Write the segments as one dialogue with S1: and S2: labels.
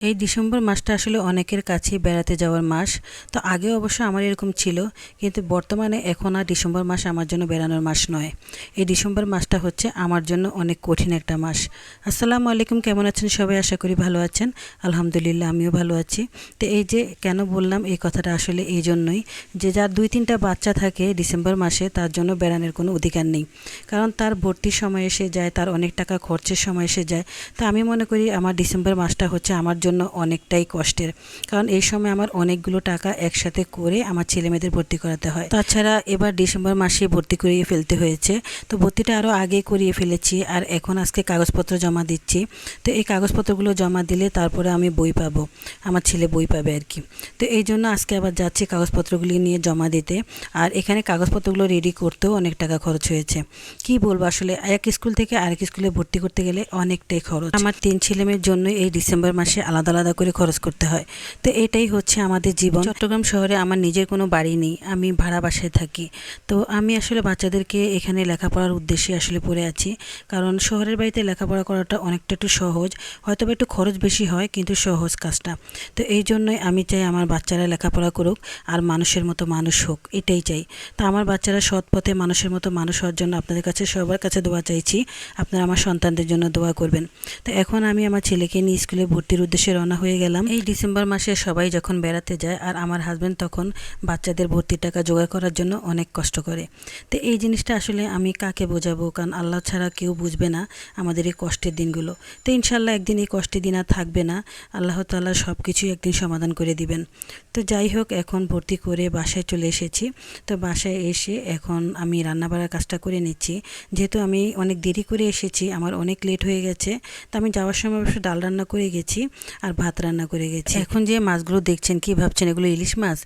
S1: এই ডিসেম্বর মাসটা আসলে অনেকের কাছেই বেড়াতে যাওয়ার মাস। তো আগে অবশ্য আমার এরকম ছিল, কিন্তু বর্তমানে এখন আর ডিসেম্বর মাস আমার জন্য বেড়ানোর মাস নয়। এই ডিসেম্বর মাসটা হচ্ছে আমার জন্য অনেক কঠিন একটা মাস। আসসালামু আলাইকুম, কেমন আছেন সবাই? আশা করি ভালো আছেন। আলহামদুলিল্লাহ, আমিও ভালো আছি। তো এই যে কেন বললাম এই কথাটা আসলে এই জন্যই যে যার দুই তিনটা বাচ্চা থাকে ডিসেম্বর মাসে, তার জন্য বেড়ানোর কোনো অধিকার নেই। কারণ তার ভর্তির সময় এসে যায়, তার অনেক টাকা খরচের সময় এসে যায়। তো আমি মনে করি আমার ডিসেম্বর মাসটা হচ্ছে আমার জন্য অনেকটাই কষ্টের। কারণ এই সময় আমার অনেকগুলো টাকা একসাথে করে আমার ছেলে মেয়েদের ভর্তি করাতে হয়। তাছাড়া এবার ডিসেম্বর মাসে ভর্তি করিয়ে ফেলতে হয়েছে। তো ভর্তিটা আরও আগে করিয়ে ফেলেছি আর এখন আজকে কাগজপত্র জমা দিচ্ছি। তো এই কাগজপত্রগুলো জমা দিলে তারপরে আমি বই পাবো। আমার ছেলে বই পাবে আর কি। তো এই জন্য আজকে আবার যাচ্ছি কাগজপত্রগুলি নিয়ে জমা দিতে। আর এখানে কাগজপত্রগুলো রেডি করতেও অনেক টাকা খরচ হয়েছে। কি বলব আসলে, এক স্কুল থেকে আরেক স্কুলে ভর্তি করতে গেলে অনেকটাই খরচ। আমার তিন ছেলে মেয়ের জন্য এই ডিসেম্বর মাসে আলাদা আলাদা করে খরচ করতে হয়। তো এটাই হচ্ছে আমাদের জীবন। চট্টগ্রাম শহরে আমার নিজের কোনো বাড়ি নেই, আমি ভাড়া বাসায় থাকি। তো আমি আসলে বাচ্চাদেরকে এখানে লেখাপড়ার উদ্দেশ্যে আসলে পড়ে আছি। কারণ শহরের বাড়িতে লেখাপড়া করাটা অনেকটা একটু সহজ হয়তো বা একটু খরচ বেশি হয়, কিন্তু সহজ কাজটা। তো এই জন্যই আমি চাই আমার বাচ্চারা লেখাপড়া করুক, আর মানুষের মতো মানুষ হোক, এটাই চাই। তো আমার বাচ্চারা সৎ পথে মানুষের মতো মানুষ হওয়ার জন্য আপনাদের কাছে সবার কাছে দোয়া চাইছি। আপনারা আমার সন্তানদের জন্য দোয়া করবেন। তো এখন আমি আমার ছেলেকে নিয়ে স্কুলে ভর্তির উদ্দেশ্যে রওনা হয়ে গেলাম। এই ডিসেম্বর মাসে সবাই যখন বেড়াতে যায় আর আমার হাজব্যান্ড তখন বাচ্চাদের ভর্তির টাকা জোগাড় করার জন্য অনেক কষ্ট করে। তো এই জিনিসটা আসলে আমি কাকে বোঝাবো? কারণ আল্লাহ ছাড়া কেউ বুঝবে না আমাদের এই কষ্টের দিনগুলো। তো ইনশাল্লাহ একদিন এই কষ্টের দিন আর থাকবে না। আল্লাহ তাল্লাহ সব কিছুই একদিন সমাধান করে দিবেন। তো যাই হোক, এখন ভর্তি করে বাসায় চলে এসেছি। তো বাসায় এসে এখন আমি রান্না বাড়ার কাজটা করে নিচ্ছি। যেহেতু আমি অনেক দেরি করে এসেছি, আমার অনেক লেট হয়ে গেছে, তো আমি যাওয়ার সময় অবশ্য ডাল রান্না করে গেছি। আর ভাত রান্না করে গেছি। এখন যে মাছগুলো দেখছেন কি ভাবছেন? এগুলো ইলিশ মাছ?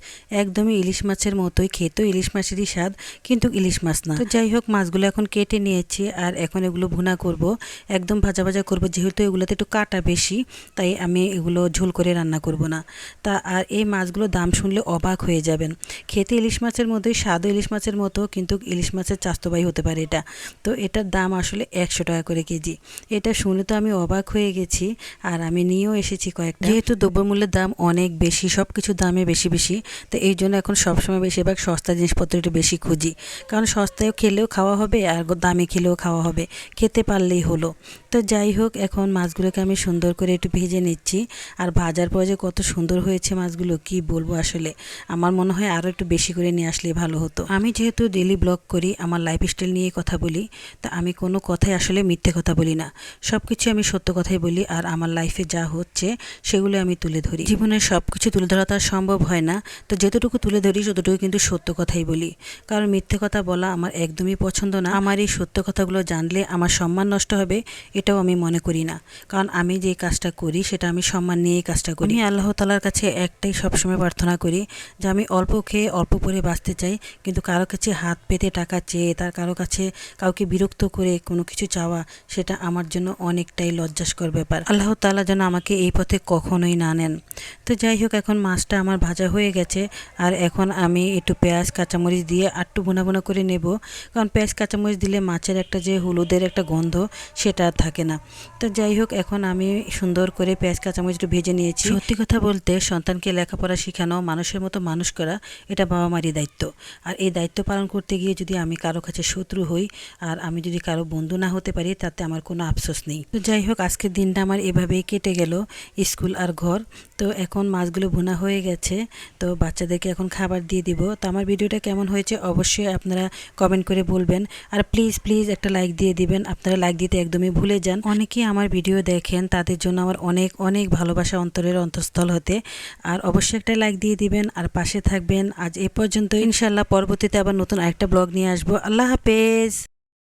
S1: একদমই ইলিশ মাছের মতোই খেতেও ইলিশ মাছেরই স্বাদ কিন্তু ইলিশ মাছ না। তো যাই হোক মাছগুলো এখন কেটে নিয়েছি আর এখন এগুলো ভুনা করব। একদম ভাজা ভাজা করব যেহেতু এগুলোতে একটু কাটা বেশি তাই আমি এগুলো ঝোল করে রান্না করব না। তা আর এই মাছগুলো দাম শুনলে অবাক হয়ে যাবেন। খেতে ইলিশ মাছের মতোই স্বাদও ইলিশ মাছের মতো কিন্তু ইলিশ মাছের চাস্তবাই হতে পারে এটা। তো এটার দাম আসলে একশো টাকা করে কেজি। এটা শুনে তো আমি অবাক হয়ে গেছি আর আমি নিয়েও এসেছি কয়েকটা। যেহেতু দ্রব্যমূল্যের দাম অনেক বেশি সব কিছু দামে বেশি বেশি, তো এই জন্য এখন সবসময় বেশিরভাগ সস্তা জিনিসপত্র একটু বেশি খুঁজি। কারণ সস্তায়ও খেলেও খাওয়া হবে আর দামে খেলেও খাওয়া হবে। খেতে পারলেই হলো। তো যাই হোক, এখন মাছগুলোকে আমি সুন্দর করে একটু ভেজে নিচ্ছি। আর ভাজার পর যে কত সুন্দর হয়েছে মাছগুলো, কি বলব আসলে? আমার মনে হয় আরও একটু বেশি করে নিয়ে আসলে ভালো হতো। আমি যেহেতু ডেলি ব্লগ করি, আমার লাইফস্টাইল নিয়ে কথা বলি, তা আমি কোনো কথাই আসলে মিথ্যে কথা বলি না। সব কিছু আমি সত্য কথাই বলি, আর আমার লাইফে যা হচ্ছে সেগুলো আমি তুলে ধরি। জীবনের সব কিছু তুলে ধরা তো আর সম্ভব হয় না। তো যতটুকু তুলে ধরি ততটুকু কিন্তু সত্য কথাই বলি। কারণ মিথ্যে কথা বলা আমার একদমই পছন্দ না। আমার এই সত্য কথাগুলো জানলে আমার সম্মান নষ্ট হবে, এটাও আমি মনে করি না। কারণ আমি যে কাজটা করি, সেটা আমি সম্মান নিয়েই কাজটা করি। আমি আল্লাহ তালার কাছে একটাই সবসময় প্রার্থনা করি যে আমি অল্প খেয়ে অল্প পরে বাঁচতে চাই। কিন্তু কারও কাছে হাত পেতে টাকা চেয়ে, তার কারও কাছে কাউকে বিরক্ত করে কোনো কিছু চাওয়া, সেটা আমার জন্য অনেকটাই লজ্জাস্কর ব্যাপার। আল্লাহ তালা যেন আমাকে এই পথে কখনোই না নেন। তো যাই হোক, এখন মাছটা আমার ভাজা হয়ে গেছে আর এখন আমি একটু পেঁয়াজ, কাঁচামরিচ দিয়ে আটটু বোনা বোনা করে নেব। কারণ পেঁয়াজ, কাঁচামরিচ দিলে মাছের একটা যে হলুদের একটা গন্ধ, সেটা আর থাকে না। তো যাই হোক, এখন আমি সুন্দর করে পেঁয়াজ কাঁচামরিচ একটু ভেজে নিয়েছি। সত্যি কথা বলতে সন্তানকে লেখাপড়া শেখানো, মানুষের মতো মানুষ করা, এটা বাবা মারই দায়িত্ব। আর এই দায়িত্ব পালন করতে গিয়ে যদি আমি কারও কাছে শত্রু হই আর আমি যদি কারও বন্ধু না হতে পারি, তাতে আমার কোনো আফসোস নেই। তো যাই হোক, আজকের দিনটা আমার এভাবেই কেটে গেল। স্কুল আর ঘর। তো এখন মাছগুলো ভুনা হয়ে গেছে। তো বাচ্চাদেরকে এখন খাবার দিয়ে দিব। তো আমার ভিডিওটা কেমন হয়েছে অবশ্যই আপনারা কমেন্ট করে বলবেন। আর প্লিজ প্লিজ একটা লাইক দিয়ে দিবেন। আপনারা লাইক দিতে একদমই ভুলে যান। অনেকেই আমার ভিডিও দেখেন। তাদের জন্য আমার অনেক অনেক ভালোবাসা অন্তরের অন্তঃস্থল হতে। আর অবশ্যই একটা লাইক দিয়ে দিবেন। আর পাশে থাকবেন। আজ এ পর্যন্ত ইনশাল্লাহ পরবর্তীতে আবার নতুন আরেকটা ব্লগ নিয়ে আসব। আল্লাহ হাফেজ।